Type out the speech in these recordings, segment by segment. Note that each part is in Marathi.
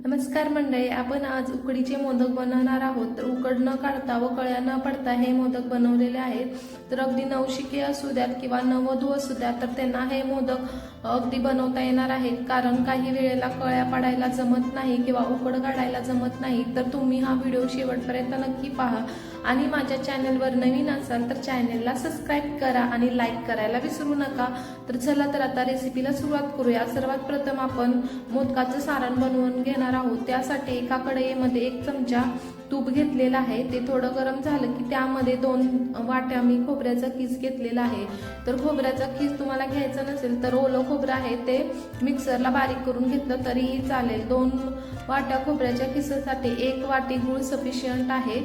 नमस्कार मंडळी आपण आज उकडीचे मोदक बनवणार आहोत. तर उकड न काढता व कळ्या न पडता हे मोदक बनवलेले आहेत. तर अगदी नवशिके असू द्यात किंवा नवधू असू द्यात तर त्यांना हे मोदक अगदी बनवता येणार आहेत. कारण काही वेळेला कळ्या पडायला जमत नाही किंवा उकड काढायला जमत नाही. तर तुम्ही हा व्हिडिओ शेवटपर्यंत नक्की पहा. आणि माझ्या चॅनलवर नवीन असाल तर चॅनलला सबस्क्राईब करा आणि लाईक करायला विसरू नका. तर चला तर आता रेसिपीला सुरुवात करूया. सर्वात प्रथम आपण मोदकाचं सारण बनवून घेणार आहोत त्यासाठी एका कढईमध्ये एक चमचा तूप घेतलेलं आहे. ते थोडं गरम झालं की त्यामध्ये दोन वाट्या मी खोबऱ्याचा खीस घेतलेला आहे. तर खोबऱ्याचा खीस तुम्हाला घ्यायचा नसेल तर ओलं खोबरं आहे ते मिक्सरला बारीक करून घेतलं तरीही चालेल. दोन वाट्या खोबऱ्याच्या खिसासाठी एक वाटी गूळ सफिशियंट आहे.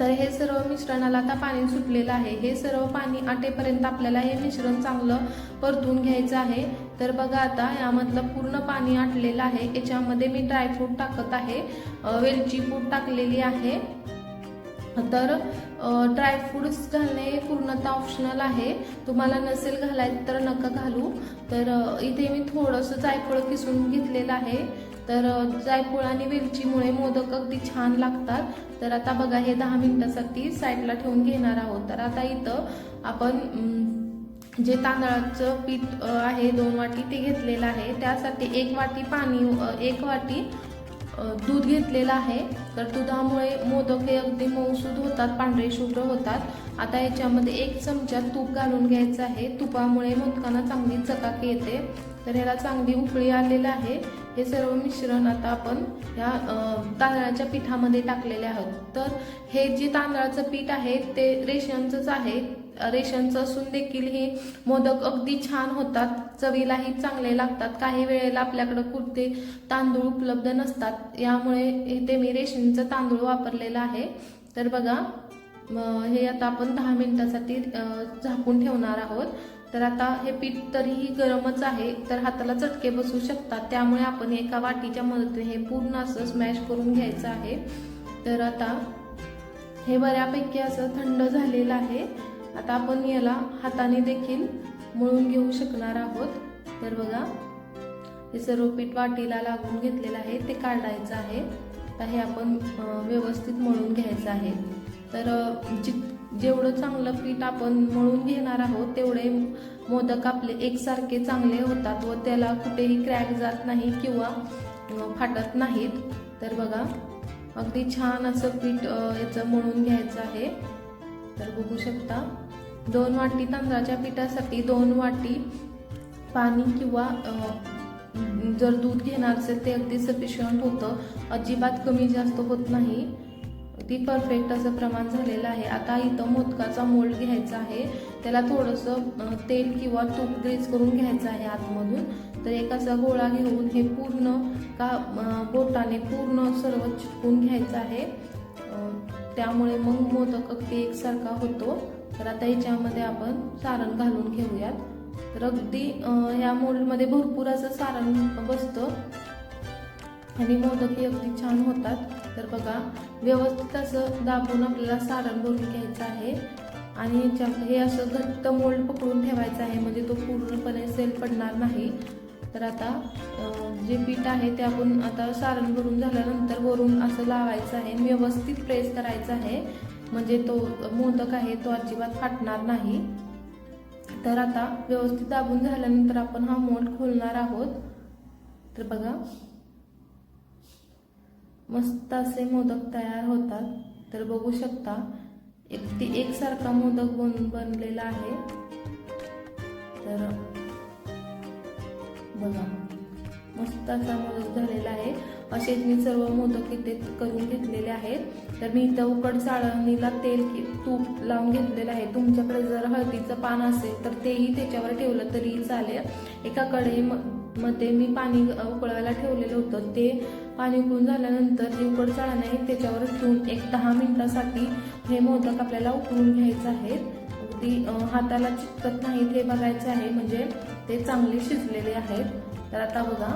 तर हे सर्व मिश्रणाला आता पाणी सुटलेलं आहे. हे सर्व पाणी आटेपर्यंत आपल्याला हे मिश्रण चांगलं परतून घ्यायचं आहे. तर बघा आता यामधलं पूर्ण पाणी आटलेलं आहे. याच्यामध्ये मी ड्रायफ्रूट टाकत आहे. वेलची पूड टाकलेली आहे. तर ड्रायफ्रूट्स घालणे पूर्णतः ऑप्शनल आहे. तुम्हाला नसेल घालायचं तर नका घालू. तर इथे मी थोडंसं जायफळ किसून घेतलेलं आहे. तर जायफळ आणि वेलचीमुळे मोदक अगदी छान लागतात. तर आता बघा हे दहा मिनिटासाठी साईडला ठेवून घेणार आहोत. तर आता इथं आपण जे तांदळाचं पीठ आहे दोन वाटी ते घेतलेलं आहे. त्यासाठी एक वाटी पाणी एक वाटी दूध घेतलेलं आहे. तर दुधामुळे मोदक हे अगदी मऊसूद होतात पांढरे शुभ्र होतात. आता याच्यामध्ये एक चमचा तूप घालून घ्यायचं आहे. तुपामुळे मोदकांना चांगली चकाकी येते. तर ह्याला चांगली उकळी आलेलं आहे. हे सर्व मिश्रण आता आपण ह्या तांदळाच्या पिठामध्ये टाकलेले आहोत. तर हे जे तांदळाचं पीठ आहे ते रेशनचंच आहे. रेशनचं असून देखील हे मोदक अगदी छान होतात. चवीलाही चांगले लागतात. काही वेळेला आपल्याकडं कुर्ते तांदूळ उपलब्ध नसतात. यामुळे इथे मी रेशनचं तांदूळ वापरलेलं आहे. तर बघा हे आता आपण दहा मिनिटासाठी झाकून ठेवणार आहोत. तर आता हे पीठ तरीही गरमच आहे. तर हाताला चटके बसू शकतात. त्यामुळे आपण एका वाटीच्या मदतीने हे पूर्ण असं स्मॅश करून घ्यायचं आहे. तर आता हे बऱ्यापैकी असं थंड झालेलं आहे. आता आपण याला हाताने देखील मळून घेऊ शकणार आहोत. तर बघा हे सर्व पीठ वाटीला लागून घेतलेलं आहे ते काढायचं आहे. आता हे आपण व्यवस्थित मळून घ्यायचं आहे. तर जित जि जेवढं चांगलं पीठ आपण मळून घेणार आहोत तेवढे मोदक आपले एकसारखे चांगले होतात व त्याला कुठेही क्रॅक जात नाही किंवा फाटत नाहीत. तर बघा अगदी छान असं पीठ याचं मळून घ्यायचं आहे. तर बघू शकता दोन वाटी तांदळाच्या पिठासाठी दोन वाटी पाणी किंवा जर दूध घेणार असेल ते अगदी सफिशियंट होतं. अजिबात कमी जास्त होत नाही. ती परफेक्ट असं प्रमाण झालेलं आहे. आता इथं मोदकाचा मोल्ड घ्यायचा आहे. त्याला थोडंसं तेल किंवा तूप ग्रीस करून घ्यायचं आहे आतमधून. तर एक असा गोळा घेऊन हे पूर्ण का बोटाने पूर्ण सर्व चिटकून घ्यायचं आहे. त्यामुळे मग मोदक अगदी एकसारखा होतो. तर आता याच्यामध्ये आपण सारण घालून घेऊयात. तर अगदी ह्या मोल्डमध्ये भरपूर असं सारण बसतं. आणि मोदकही अगदी छान होतात. तर बघा व्यवस्थित असं दाबून आपल्याला सारण भरून घ्यायचं आहे. आणि हे असं घट्ट मोल्ड पकडून ठेवायचं आहे. म्हणजे तो पूर्णपणे सेल पडणार नाही. तर आता जे पीठ आहे ते आपण आता सारण भरून झाल्यानंतर वरून असं लावायचं आहे. व्यवस्थित प्रेस करायचं आहे. म्हणजे तो मोदक आहे तो अजिबात फाटणार नाही. तर आता व्यवस्थित दाबून झाल्यानंतर आपण हा मोठ खोलणार आहोत. तर बघा. मस्त असे मोदक तयार होतात. तर बघू शकता एक ती एकसारखा मोदक बन बनलेला आहे. बघा. मस्त असा मोदक झालेला आहे. असेच मी सर्व मोदक इथे करून घेतलेले आहेत. तर मी इथं उकड चाळणीला तेल तूप लावून घेतलेलं आहे. तुमच्याकडे जर हळदीचं पान असेल तर तेही त्याच्यावर ठेवलं तरी चालेल. एका कढई मध्ये मी पाणी उकळायला ठेवलेलं होतं. ते पाणी उकळून झाल्यानंतर जे उकड चाळण आहे त्याच्यावर ठेवून एक दहा मिनिटासाठी हे मोदक आपल्याला उकळून घ्यायचं आहे अगदी हाताला चिटकत नाहीत हे बघायचं आहे. म्हणजे ते चांगले शिजलेले आहेत. तर आता बघा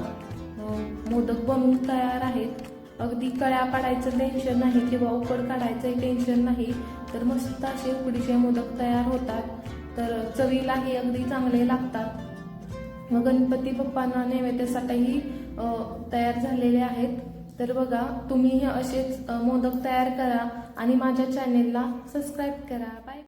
मोदक बनवून तयार आहेत. अगदी कळ्या पाडायचं टेन्शन नाही किंवा उकड काढायचं टेन्शन नाही. तर मस्त असे उकडीचे मोदक तयार होतात. तर चवीलाही अगदी चांगले लागतात. मग गणपती बाप्पांना नैवेद्यासाठीही तयार झालेले आहेत. तर बघा तुम्ही हे असेच मोदक तयार करा आणि माझ्या चॅनेलला सबस्क्राईब करा. बाय